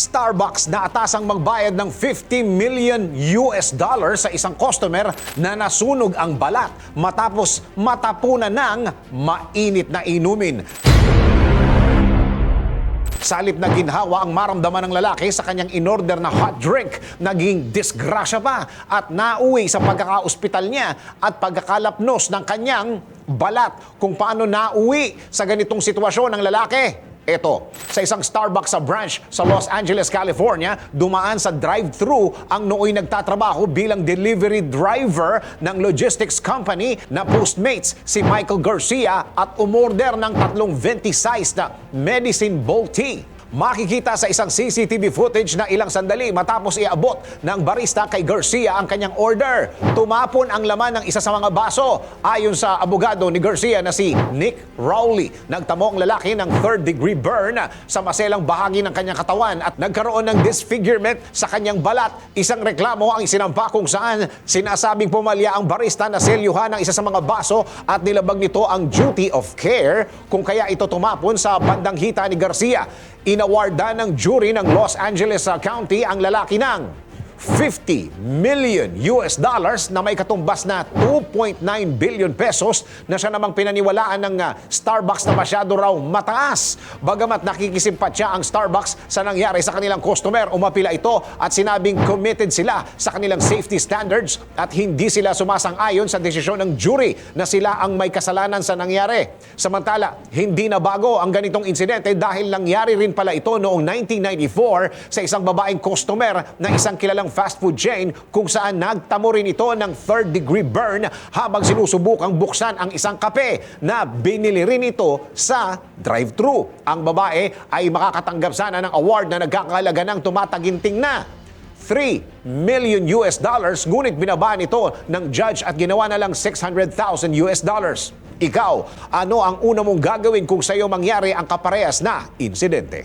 Starbucks na atasang magbayad ng 50 million US dollars sa isang customer na nasunog ang balat matapos matapunan ng mainit na inumin. Salip na ginhawa ang maramdaman ng lalaki sa kanyang inorder na hot drink, naging disgrasya pa at nauwi sa pagkakaospital niya at pagkakalapnos ng kanyang balat. Kung paano nauwi sa ganitong sitwasyon ng lalaki. Ito, sa isang Starbucks sa branch sa Los Angeles, California, dumaan sa drive-thru ang nooy nagtatrabaho bilang delivery driver ng logistics company na Postmates si Michael Garcia at umorder ng tatlong venti-sized na medicine bowl tea. Makikita sa isang CCTV footage na ilang sandali matapos iabot ng barista kay Garcia ang kanyang order. Tumapon ang laman ng isa sa mga baso. Ayon sa abogado ni Garcia na si Nick Rowley, nagtamo ang lalaki ng third degree burn sa maselang bahagi ng kanyang katawan at nagkaroon ng disfigurement sa kanyang balat. Isang reklamo ang isinampa kung saan sinasabing pumalya ang barista na selyuhan ng isa sa mga baso at nilabag nito ang duty of care kung kaya ito tumapon sa bandang hita ni Garcia. Inawardan ng jury ng Los Angeles County ang lalaki ng 50 million US dollars na may katumbas na 2.9 billion pesos na siya namang pinaniwalaan ng uh, Starbucks na masyado raw mataas. Bagamat nakikisimpatya ang Starbucks sa nangyari sa kanilang customer, umapila ito at sinabing committed sila sa kanilang safety standards at hindi sila sumasang-ayon sa desisyon ng jury na sila ang may kasalanan sa nangyari. Samantala, hindi na bago ang ganitong insidente dahil nangyari rin pala ito noong 1994 sa isang babaeng customer na isang kilalang fast food chain kung saan nagtamo rin ito ng third degree burn habang sinusubukang buksan ang isang kape na binili rin ito sa drive-thru. Ang babae ay makakatanggap sana ng award na nagkakalaga ng tumataginting na 3 million US dollars ngunit binaba nito ng judge at ginawa na lang 600,000 US dollars. Ikaw, ano ang una mong gagawin kung sa iyo mangyari ang kaparehas na insidente?